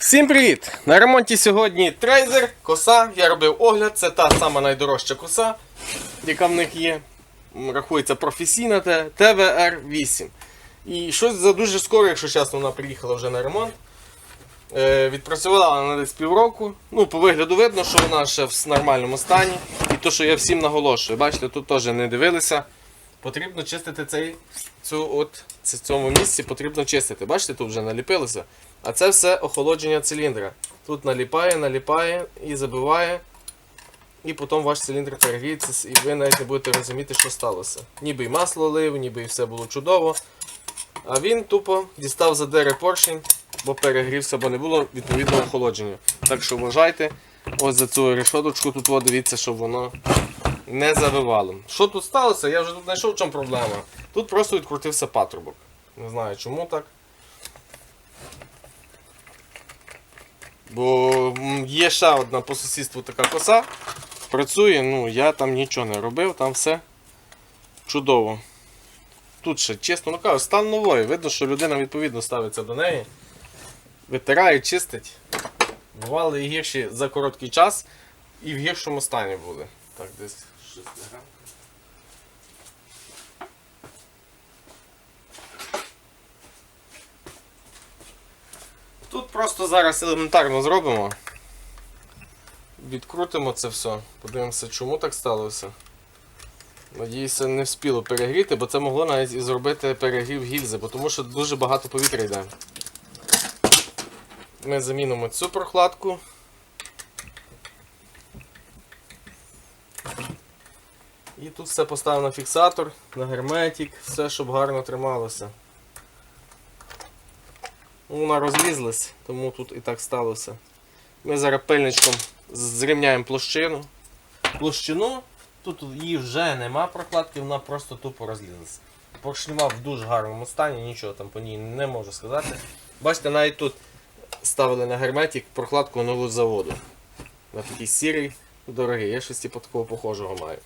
Всім привіт! На ремонті сьогодні трейзер, коса. Я робив огляд, це та сама найдорожча коса, яка в них є. Рахується професійна ТВР-8. І щось за дуже скоро, якщо чесно, вона приїхала вже на ремонт. Е, відпрацювала вона десь півроку. Ну, по вигляду видно, що вона ще в нормальному стані. І то, що я всім наголошую. Бачите, тут теж не дивилися. Потрібно чистити цей, цю от, цьому місці потрібно чистити. Бачите, тут вже наліпилося. А це все охолодження циліндра. Тут наліпає, наліпає і забиває. І потім ваш циліндр перегріється, і ви навіть не будете розуміти, що сталося. Ніби й масло лив, ніби і все було чудово. А він тупо дістав задери поршень, бо перегрівся, бо не було відповідного охолодження. Так що вважайте, ось за цю решоточку тут дивіться, щоб воно не завивало. Що тут сталося? Я вже тут знайшов в чому проблема. Тут просто відкрутився патрубок. Не знаю чому так. Бо є ще одна по сусідству така коса. Працює, ну я там нічого не робив, там все чудово. Тут ще чесно, ну кажу, стан нової. Видно, що людина відповідно ставиться до неї. Витирає, чистить. Бували і гірші за короткий час, і в гіршому стані були. Так, десь шестигранка. Тут просто зараз елементарно зробимо. Відкрутимо це все, подивимося, чому так сталося. Надіюся, не вспіло перегріти, бо це могло навіть і зробити перегрів гільзи, бо тому що дуже багато повітря йде. Ми замінимо цю прокладку. І тут все поставимо на фіксатор, на герметик, все, щоб гарно трималося. Вона розлізлась, тому тут і так сталося. Ми зараз пильничком зрівняємо площину. Площину, тут її вже нема прокладки, вона просто тупо розлізлася. Поршнева в дуже гарному стані, нічого там по ній не можу сказати. Бачите, навіть тут ставили на герметик прокладку нову заводу. На такий сірий, дорогий, я щось типу такого похожого маю.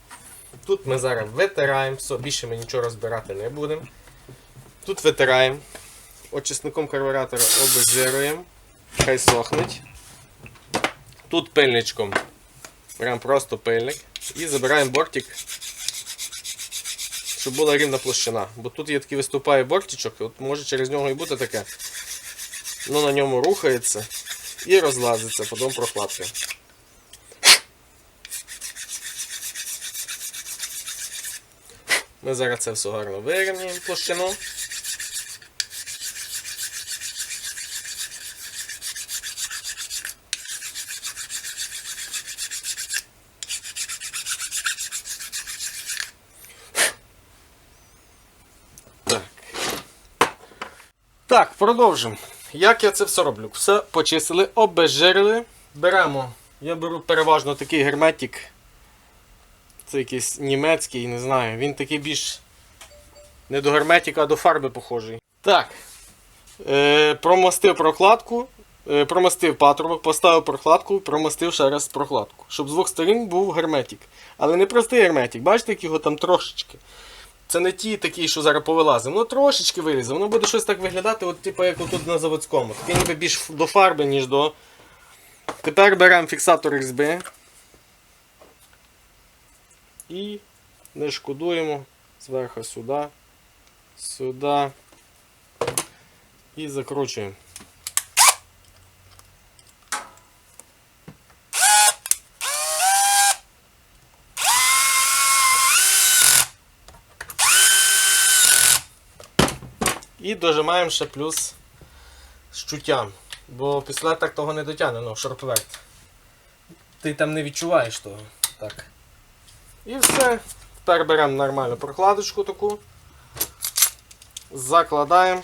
Тут ми зараз витираємо, все, більше ми нічого розбирати не будемо. Тут витираємо. Очисником карбюратора обезжируємо. Хай сохнуть. Тут пильничком. Прям просто пильник. І забираємо бортик, щоб була рівна площина. Бо тут є такий виступає бортичок, от може через нього і бути таке. Ну на ньому рухається і розлазиться, потім прокладка. Ми зараз це все гарно вирівняємо площину. Так, продовжимо. Як я це все роблю? Все почистили, обезжирили. Беремо. Я беру переважно такий герметик. Це якийсь німецький, не знаю. Він такий більш не до герметика, а до фарби похожий. Так. Е, промастив прокладку, е, промастив патрубок, поставив прокладку, промастив ще раз прокладку. Щоб з двох сторін був герметик. Але не простий герметик. Бачите, як його там трошечки. Це не ті такі, що зараз повилазив. Воно трошечки вилізе. Воно буде щось так виглядати, от, типу, як тут на заводському. Таке ніби більш до фарби, ніж до. Тепер беремо фіксатор XB. І не шкодуємо зверху сюди, сюди. І закручуємо. І дожимаємо ще плюс щуттям. Бо пістолет так того не дотягне, ну, шуруповерт. Ти там не відчуваєш того. Так. І все. Тепер беремо нормальну прокладочку таку. Закладаємо.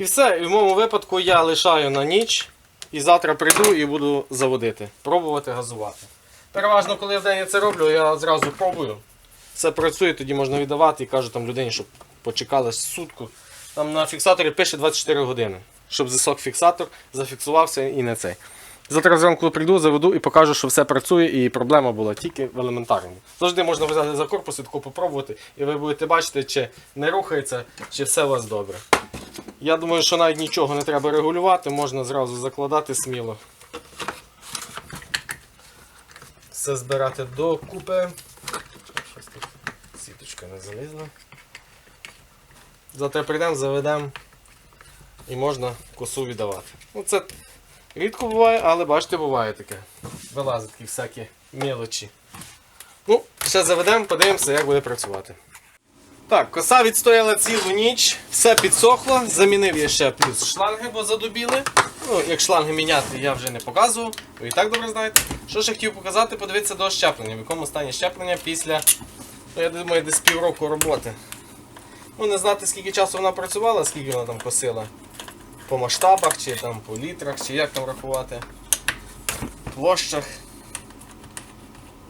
І все, і в моєму випадку я лишаю на ніч. І завтра прийду і буду заводити. Пробувати газувати. Переважно, коли я в день я це роблю, я зразу пробую. Все працює, тоді можна віддавати і кажу там людині, щоб почекали сутку. Там на фіксаторі пише 24 години. щоб зісок фіксатор зафіксувався і не цей. Завтра зранку прийду, заведу і покажу, що все працює, і проблема була тільки в елементарному. Завжди можна взяти за корпус і таку попробувати, і ви будете бачити, чи не рухається, чи все у вас добре. Я думаю, що навіть нічого не треба регулювати, можна зразу закладати сміло. Все збирати докупи. Щось тут сіточка не залізла. Завтра прийдемо, заведемо і можна косу віддавати. Ну, це рідко буває, але бачите, буває таке. Вилазять такі всякі мелочі. Ну, ще заведемо, подивимося, як буде працювати. Так, коса відстояла цілу ніч, все підсохло, замінив я ще плюс шланги, бо задубіли. Ну, як шланги міняти, я вже не показував, ви і так добре знаєте. Що ще хотів показати, подивитися до щеплення, в якому стані щеплення після, ну, я думаю, десь півроку роботи. Ну, не знати, скільки часу вона працювала, скільки вона там косила. По масштабах, чи там по літрах, чи як там рахувати. Площах.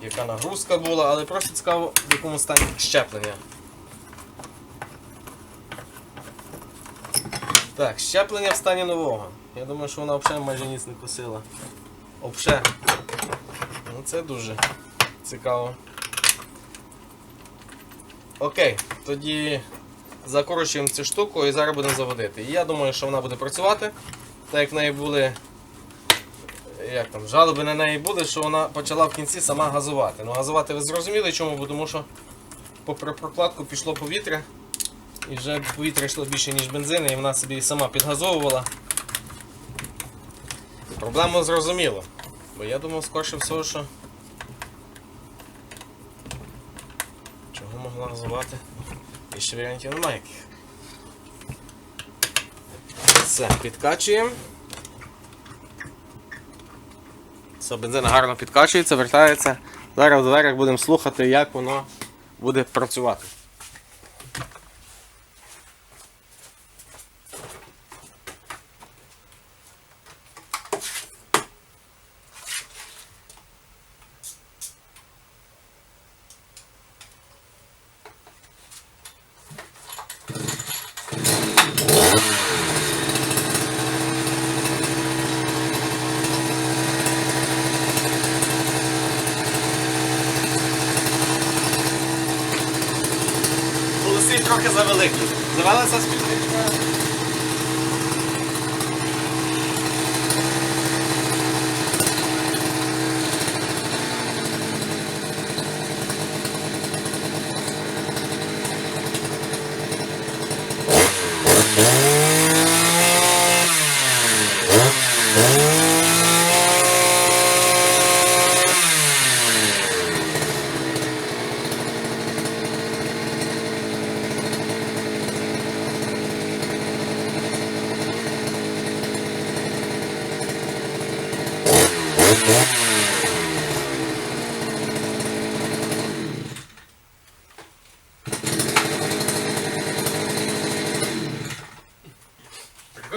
Яка нагрузка була, але просто цікаво, в якому стані щеплення. Так, щеплення в стані нового. Я думаю, що вона взагалі майже ніц не косила. Обше. Ну це дуже цікаво. Окей, тоді закорочуємо цю штуку і зараз будемо заводити. І я думаю, що вона буде працювати. Так як в неї були. Як там, жалоби на неї були, що вона почала в кінці сама газувати. Ну газувати ви зрозуміли чому, Бо тому що попри прокладку пішло повітря. І вже повітря йшло більше, ніж бензин, і вона собі сама підгазовувала. Проблему зрозуміло. Бо я думав скорше всього, що. Чого могла газувати? І ще варіантів немає яких. Все, підкачуємо. Все, бензин гарно підкачується, вертається. Зараз в дверях будемо слухати, як воно буде працювати. Трохи завеликі. Завелася співничка.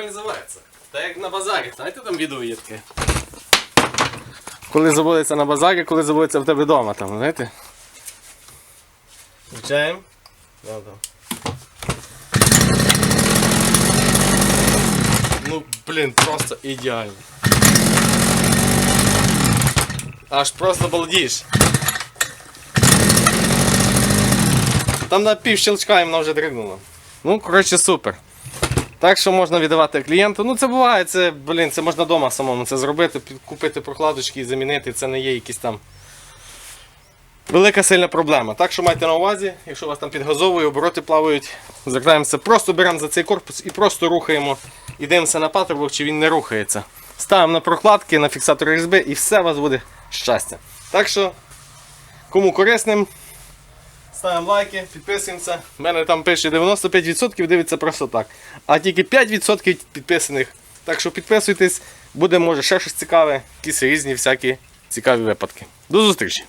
Прикольно називається. Та як на базарі, знаєте там відео є таке? Коли заводиться на базарі, коли заводиться в тебе вдома, там, знаєте? Включаємо. Ну, блін, просто ідеально. Аж просто балдіш. Там на пів щелчка і вона вже дригнула. Ну, коротше, супер. Так що можна віддавати клієнту. Ну це буває, це, блін, це можна вдома самому це зробити, купити прокладочки і замінити. Це не є якісь там велика сильна проблема. Так що майте на увазі, якщо у вас там підгазовує, обороти плавають, звертаємося, просто беремо за цей корпус і просто рухаємо і дивимося на патрубок, чи він не рухається. Ставимо на прокладки, на фіксатор різьби і все у вас буде щастя. Так що, кому корисним, ставимо лайки, підписуємося. У мене там пише 95% дивиться просто так. А тільки 5% підписаних. Так що підписуйтесь, буде може ще щось цікаве, якісь різні всякі цікаві випадки. До зустрічі!